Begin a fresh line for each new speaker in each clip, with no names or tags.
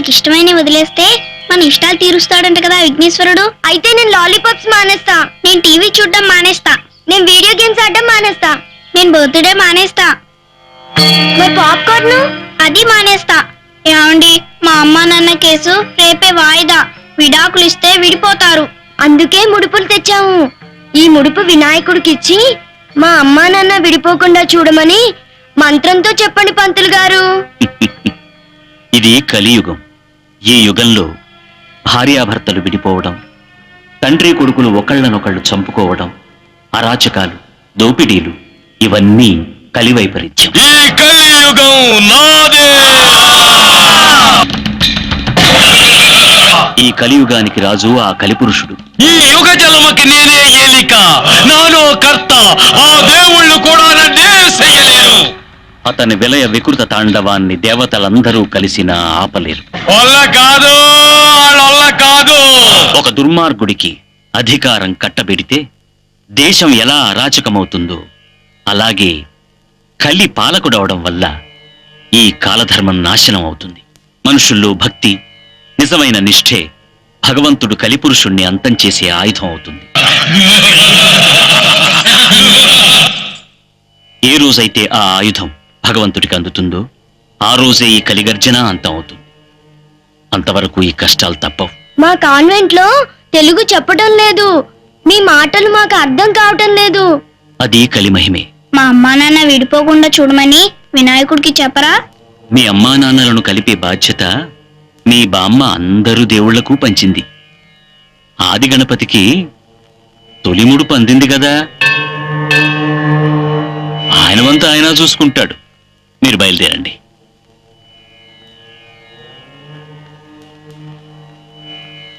మనకి ఇష్టమైన వదిలేస్తే మన ఇష్టాలు తీరుస్తాడంట కదా విఘ్నేశ్వరుడు. అయితే నేను లాలీపాప్స్ మానేస్తా. నేను టీవీ చూడడం మానేస్తా. నేను వీడియో గేమ్స్ ఆడడం మానేస్తా. నేను బర్త్డే మానేస్తా. మరి పాప్కార్న్? అది మానేస్తా. ఏమండి మా అమ్మ నాన్న కేసు రేపే వాయిదా. విడాకులు ఇస్తే విడిపోతారు. అందుకే ముడుపులు తెచ్చాము. ఈ ముడుపు వినాయకుడికి ఇచ్చి మా అమ్మా నాన్న విడిపోకుండా చూడమని మంత్రంతో చెప్పండి పంతులు గారు.
ఇది కలియుగం. ఈ యుగంలో భార్యాభర్తలు విడిపోవడం తండ్రి కొడుకులు ఒకళ్ళనొకళ్ళు చంపుకోవడం అరాచకాలు దోపిడీలు ఇవన్నీ కలివైపరీత్యం.
ఈ కలియుగం నాదే!
ఈ కలియుగానికి రాజు ఆ కలిపురుషుడు.
ఈ యుగ జలమకి నేనే ఏలిక. నానో కర్త. ఆ దేవుళ్ళు కూడా
అతని విలయ వికృత తాండవాన్ని దేవతలందరూ కలిసిన ఆపలేరు.
కాదు కాదు.
ఒక దుర్మార్గుడికి అధికారం కట్టబెడితే దేశం ఎలా అరాచకమవుతుందో అలాగే కలి పాలకుడవడం వల్ల ఈ కాలధర్మం నాశనం అవుతుంది మనుషుల్లో భక్తి నిజమైన నిష్ఠే భగవంతుడు కలిపురుషుణ్ణి అంతం చేసే ఆయుధం అవుతుంది. ఏ రోజైతే ఆ ఆయుధం భగవంతుడికి అందుతుందో ఆ రోజే ఈ కలిగర్జన అంతం అవుతుంది. అంతవరకు ఈ కష్టాలు తప్పవు.
మా కాన్వెంట్లో తెలుగు చెప్పడం లేదు. మీ మాటలు మాకు అర్థం కావటం లేదు.
అది కలిమహిమే.
మా అమ్మా నాన్న విడిపోకుండా చూడమని వినాయకుడికి చెప్పరా?
మీ అమ్మా నాన్నలను కలిపే బాధ్యత మీ బామ్మ అందరూ దేవుళ్ళకు పంచింది. ఆది గణపతికి తొలిముడు పందింది కదా. ఆయన వంత ఆయన చూసుకుంటాడు. మీరు బయలుదేరండి.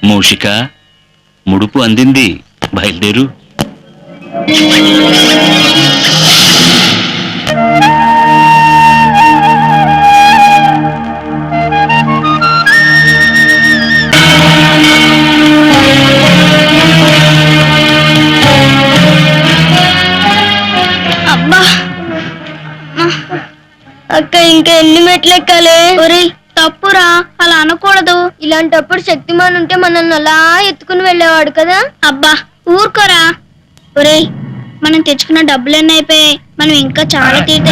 మూషిక ముడుపు అందింది. బయలుదేరు.
ఇంకా ఎన్ని మెట్లు ఎక్కాలి ఒరేయ్ తప్పురా. అలా అనకూడదు. ఇలాంటప్పుడు శక్తిమాన్ ఉంటే మనల్ని అలా ఎత్తుకుని వెళ్ళేవాడు కదా? అబ్బా ఊరుకోరా. ఒరేయ్ మనం తెచ్చుకున్న డబ్బులు ఎన్ని అయిపోయాయి. మనం ఇంకా చాలా తీర్థ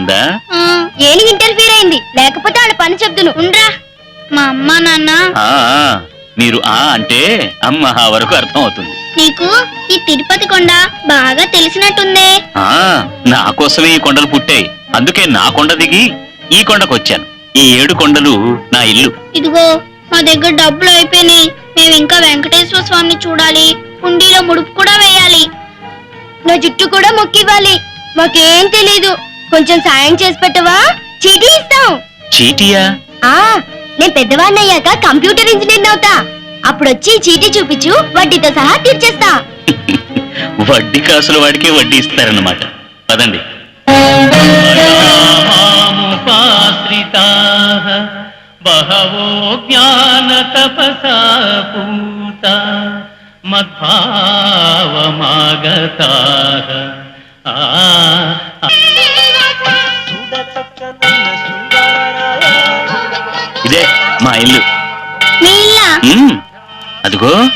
ఉందా
ఏలి ఇంటర్ఫీర్ అయింది. లేకపోతే వాళ్ళ పని చెప్తును ఉండ్రా. మా అమ్మ నాన్న.
ఆ మీరు ఆ అంటే అమ్మ ఆ వరకు అర్థం అవుతుంది
నీకు ఈ తిరుపతి కొండ బాగా తెలిసినట్టుందే.
ఆ నా కోసమే ఈ కొండలు పుట్టాయి. అందుకే నా కొండ దిగి ఈ కొండకు వచ్చాను. ఈ ఏడు కొండలు నా ఇల్లు.
ఇదిగో మా దగ్గర డబ్బులు అయిపోయినాయి. మేము ఇంకా వెంకటేశ్వర స్వామిని చూడాలి. హుండీలో ముడుపు కూడా వేయాలి. నా జుట్టు కూడా మొక్కివ్వాలి. మాకేం తెలీదు. కొంచెం సాయం చేసి పెట్టవా? చీటీ ఇస్తాం.
చీటియా?
ఆ నేను పెద్దవాడిని అయ్యాక కంప్యూటర్ ఇంజనీర్ అవుతా. అప్పుడు వచ్చి ఈ చీటీ చూపించు వడ్డీతో సహా తీర్చేస్తా.
వడ్డీ కాసుల వాడికే వడ్డీ ఇస్తారన్నమాట. పదండి.
ముపాశ్రితాః బహవో జ్ఞాన తపసా పూత మద్భావమాగతాః. ఆ.
ఇల్లు.
మీ ఇల్లా?
ఉమ్, అదిగో.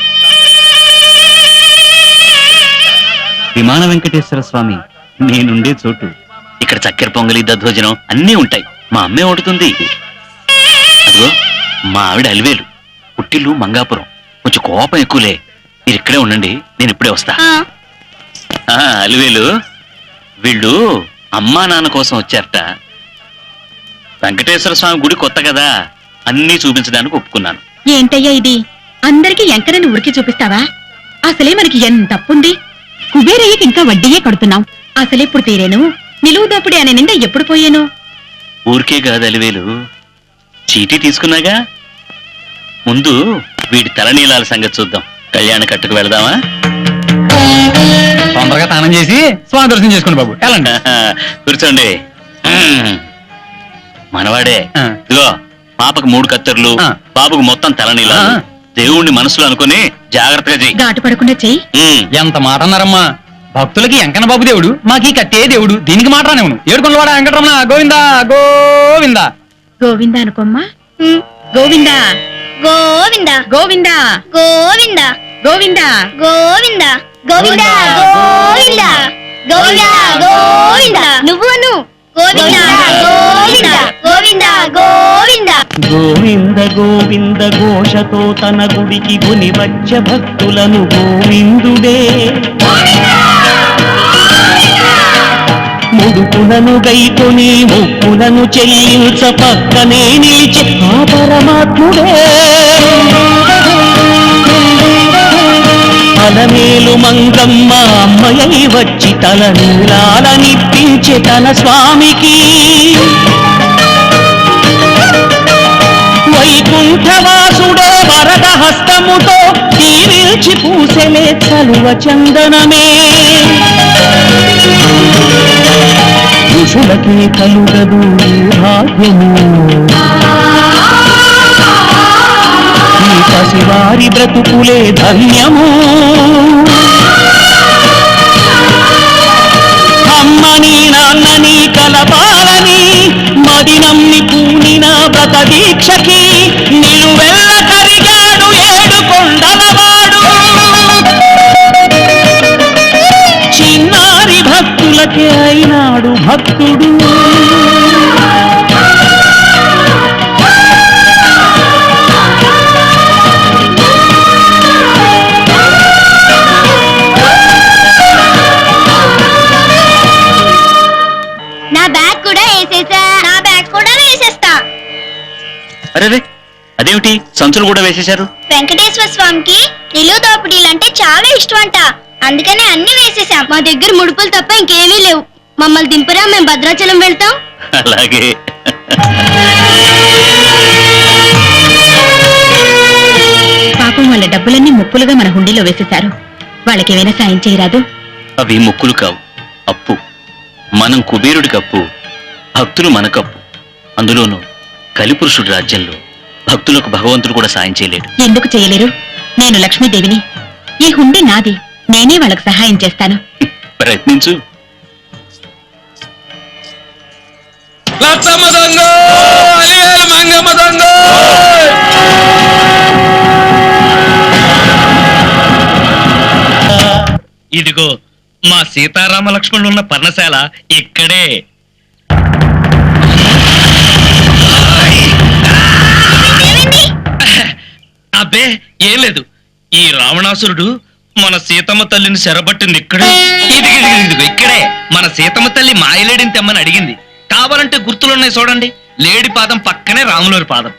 విమాన వెంకటేశ్వర స్వామి నేనుండే చోటు. ఇక్కడ చక్కెర పొంగలి దద్దోజనం అన్నీ ఉంటాయి. మా అమ్మే వండుతుంది. అదిగో మా ఆవిడ అలివేలు. పుట్టిల్లు మంగాపురం. కొంచెం కోపం ఎక్కువలే. మీరు ఇక్కడే ఉండండి నేను ఇప్పుడే వస్తా.
ఆ,
ఆ, అలివేలు వీళ్ళు అమ్మా నాన్న కోసం వచ్చారట. వెంకటేశ్వర స్వామి గుడి కొత్త కదా. అన్నీ చూపించడానికి ఒప్పుకున్నాను.
ఏంటయ్యా ఇది? అందరికి ఎంకరని ఉరికి చూపిస్తావా? అసలే మనకి ఎంత అప్పుంది కుబేరయ్యకి ఇంకా వడ్డీయే కడుతున్నాం. అసలెప్పుడు తీరేను? నిలువు దోపిడి అనే నిండా ఎప్పుడు పోయాను?
ఊరికే కాదు అలివేలు. చీటీ తీసుకున్నాగా? ముందు వీడి తలనీలాల సంగతి చూద్దాం. కళ్యాణ కట్టుకు వెళదామా?
తొందరగా స్నానం చేసి స్వామి దర్శనం చేసుకోండి బాబు. వెళ్ళండి.
కూర్చోండి. మనవాడే. ఇదిగో. పాపకు మూడు కత్తెరలు. బాబుకు మొత్తం తలనీలాలు
ఆ.
దేవుణ్ణి మనసులో అనుకుని జాగ్రత్తగా చెయ్యి
ఘాటు పడకుండా చెయ్యి.
ఎంత మాట అన్నారమ్మా భక్తులకి ఎంకన్న బాబు దేవుడు మాకు ఈ కత్తే దేవుడు దీనికి మాట రానివ్వను ఏడుకొండవాడ వెంకటరమణ గోవిందా గోవిందా
గోవిందా అనుకోమ్మా గోవిందా
గోవింద
గోవిందా
గోవింద
గోవిందా
గోవింద గోవింద గోవింద గోవింద గోవింద నువ్వు అను గోవింద గోవింద గోవింద గోవింద.
గోవింద ఘోషతో తన గుడికి గుని వచ్చ భక్తులను గోవిందుడే. ముడుపులను గైకొని ముప్పులను చెల్లించ పక్కనే నిలిచి ఆ పరమాత్ముడే. అలమేలు మంగమ్మ అమ్మయ్య వచ్చి తలనీలాలనిప్పించే తన స్వామికి. వైకుంఠవాసుడే వరద హస్తముతో తీరిల్చి పూసెలే చలువ చందనమే. ఋషులకే కలుగదు భాగ్యము. పసివారి బ్రతుకులే ధన్యము. అమ్మని నాన్నని కలపాలని మదినమ్మి పూనిన వ్రత దీక్షకి నిలువెల్ల కరిగాడు ఏడు కొండలవాడు చిన్నారి భక్తులకే అయినాడు భక్తుడు.
అరే అదేమిటి? సంచులు కూడా వేసేశారు?
వెంకటేశ్వర స్వామికి నిలువు దోపిడీలు అంటే చాలా ఇష్టం అంట అందుకనే అన్ని వేసేసాం. మా దగ్గర ముడుపులు తప్ప ఇంకేమీ లేవు. మమ్మల్ని దింపురా మేము భద్రాచలం వెళ్తాం.
అలాగే.
పాపం వాళ్ళ డబ్బులన్నీ ముక్కులుగా మన హుండీలో వేసేశారు. వాళ్ళకేమైనా సాయం చేయరాదు?
అవి ముక్కులు కావు. అప్పు. మనం కుబేరుడికి అప్పు. భక్తులు మనకప్పు. అందులోనూ కలిపురుషుడి రాజ్యంలో భక్తులకు భగవంతుడు కూడా సాయం చేయలేడు.
ఎందుకు చేయలేరు? నేను లక్ష్మీదేవిని. ఈ హుండీ నాది. నేనే వాళ్ళకి సహాయం చేస్తాను.
ప్రయత్నించు.
ఇదిగో మా సీతారామ లక్ష్మణులు ఉన్న పర్ణశాల ఇక్కడే. అబ్బే ఏం లేదు. ఈ రావణాసురుడు మన సీతమ్మ తల్లిని చెరబట్టింది ఇక్కడే. ఇదిగో, ఇక్కడే. మన సీతమ్మ తల్లి మాయలేడిని తెమ్మని అడిగింది. కావాలంటే గుర్తులున్నాయి చూడండి. లేడి పాదం పక్కనే రాములోరి పాదం.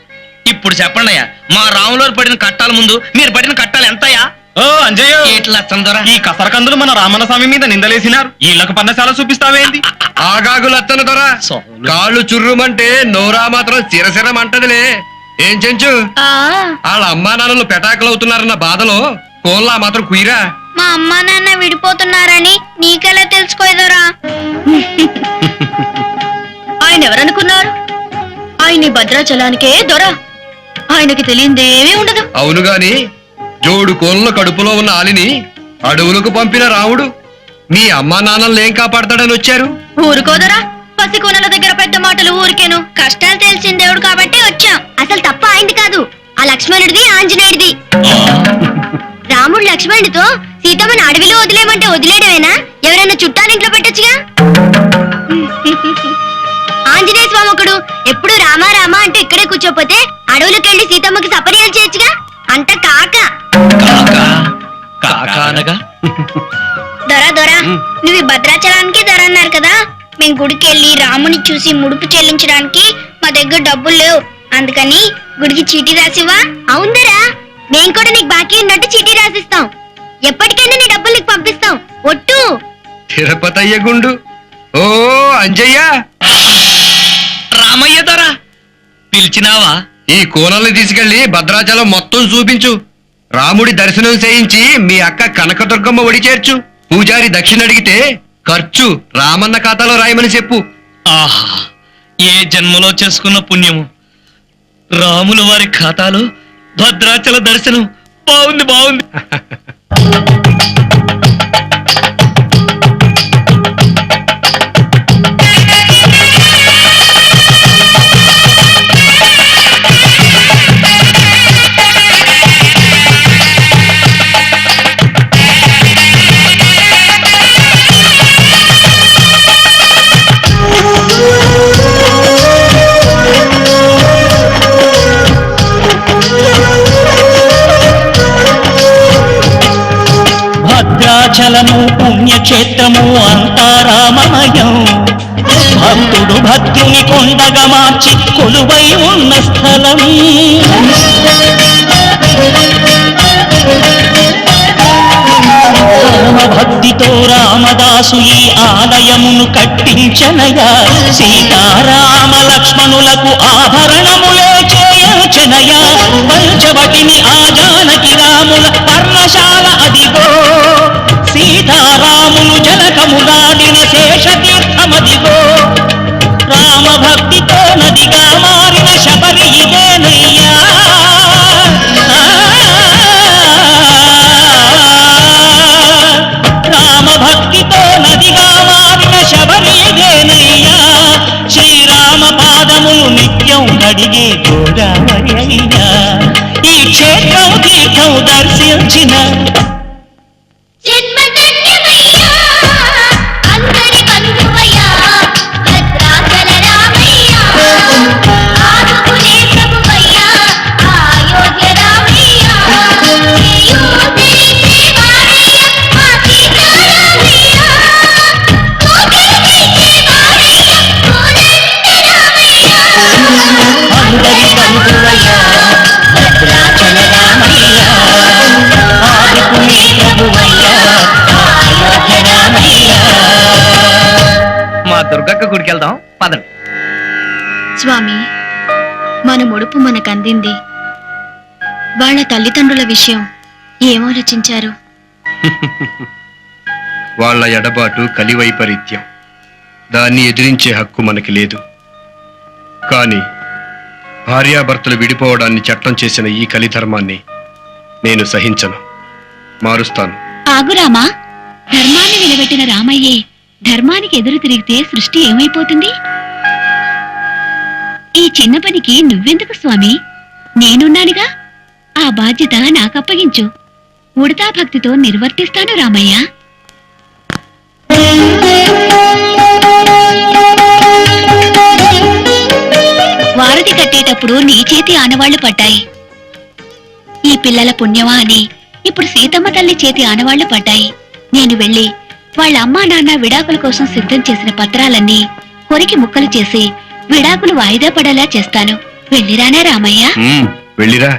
ఇప్పుడు చెప్పండి అయ్యా మా రాములోరి పడిన కట్టాల ముందు మీరు పడిన కట్టాలు ఎంతయ్యా?
ఓ అంజయ్య.
ఏట్లా చందరా?
ఈ కసరకందులు మన రామన్న స్వామి మీద నిందలేసినారు. వీళ్ళకు పన్నశాల చూపిస్తావేంది
ఆగాగులత్తను దొర. కాళ్ళు చుర్రుమంటే నోరా మాత్రం చిరసిరమంటదిలే ఏం చెంచు?
ఆ.
వాళ్ళ అమ్మా నాన్నలు పెటాకులు అవుతున్నారన్న బాధలో కోల్లా మాత్రం కుయిరా
మా అమ్మా నాన్న విడిపోతున్నారని నీకెలా తెలుసుకోదరా
ఆయన ఎవరనుకున్నారు? ఆయన భద్రాచలానికే దొర. ఆయనకి తెలియందేమీ ఉండదు.
అవును గాని జోడు కోళ్ళ కడుపులో ఉన్న ఆలిని అడవులకు పంపిన రాముడు మీ అమ్మా నాన్నల్ని ఏం కాపాడతాడని వచ్చారు?
ఊరుకోదరా. పసికోనల దగ్గర పెద్ద మాటలు ఊరికేను.
కష్టాలు తెలిసిన దేవుడు కాబట్టి వచ్చాం. అసలు తప్ప అయింది కాదు. ఆ లక్ష్మణుడిది ఆంజనేయుడిది. రాముడు లక్ష్మణుడితో సీతమ్మని అడవిలో వదిలేమంటే వదిలేయడమేనా ఎవరైనా చుట్టాలింట్లో పెట్టొచ్చుగా? ఆంజనేయ స్వామి ఒకడు ఎప్పుడు రామా రామా అంటూ ఇక్కడే కూర్చోపోతే అడవులకెళ్ళి సీతమ్మకి సపర్యలు మేము గుడికి వెళ్ళి రాముని చూసి ముడుపు చెల్లించడానికి మా దగ్గర డబ్బులు లేవు. అందుకని గుడికి చీటీ రాసివా అవుందరా. మేము కూడా నీకు బాకీ ఉన్నట్టు చీటీ రాసిస్తాం. ఎప్పటికైనా నీ డబ్బులు నీకు పంపిస్తాం. ఒట్టు.
తిరుపతయ్య గుండు. ఓ అంజయ్య.
రామయ్య ధర పిలిచినావా?
ఈ కోనల్ని తీసుకెళ్ళి భద్రాచలం మొత్తం చూపించు. రాముడి దర్శనం చేయించి మీ అక్క కనకదుర్గమ్మ ఒడి చేర్చు. పూజారి దక్షిణ అడిగితే ఖర్చు రామన్న ఖాతాలో రాయమని చెప్పు.
ఆహా ఏ జన్మలో చేసుకున్న పుణ్యము? రాముల వారి ఖాతాలో భద్రాచల దర్శనం. బాగుంది బాగుంది.
క్షేత్రము అంతా రామమయం భక్తుడు భక్తుని కొండగా మార్చి కొలువై ఉన్న స్థలం. భక్తితో రామదాసు ఈ ఆలయమును కట్టించనయా సీతారామ లక్ష్మణులకు ఆభరణములే చేయచనయా పంచవటిని ఆ జానకి రాముల పర్ణశాల అది శేషతీర్థమదిగో రామ భక్తితో నదిగా మారిన శబరి ఇదేనయ్యా రామ భక్తితో నదిగా మారిన శబరి ఇదేనయ్యా శ్రీరామ పాదములు నిత్యం నడిగే గోదావరి అయ్యా ఈ క్షేత్రం తీర్థం దర్శించిన
దుర్గక్క గుడికి వెళ్దాం. పదండి.
స్వామి మన ముడుపు మనకు అందింది. వాళ్ళ తల్లిదండ్రుల విషయం ఏమాలోచించారు?
వాళ్ళ ఎడబాటు కలివైపరీత్యం. దాన్ని ఎదిరించే హక్కు మనకి లేదు. కానీ భార్యాభర్తలు విడిపోవడాన్ని చట్టం చేసిన ఈ కలిధర్మాన్ని నేను సహించను. మారుస్తాను.
ఆగురామా ధర్మాన్ని నిలబెట్టిన రామయ్యే ధర్మానికి ఎదురు తిరిగితే సృష్టి ఏమైపోతుంది? ఈ చిన్న పనికి నువ్వెందుకు స్వామి? నేనున్నానుగా? ఆ బాధ్యత నాకప్పగించు. ఉడతా భక్తితో నిర్వర్తిస్తాను రామయ్య. వారధి కట్టేటప్పుడు నీ చేతి ఆనవాళ్ళు పడ్డాయి. ఈ పిల్లల పుణ్యమా అని ఇప్పుడు సీతమ్మ తల్లి చేతి ఆనవాళ్ళు పడ్డాయి. నేను వెళ్ళి వాళ్ళ అమ్మా నాన్న విడాకుల కోసం సిద్ధం చేసిన పత్రాలన్నీ కొరికి ముక్కలు చేసి విడాకులు వాయిదా పడేలా చేస్తాను. వెళ్ళిరానే రామయ్య.
వెళ్ళిరా.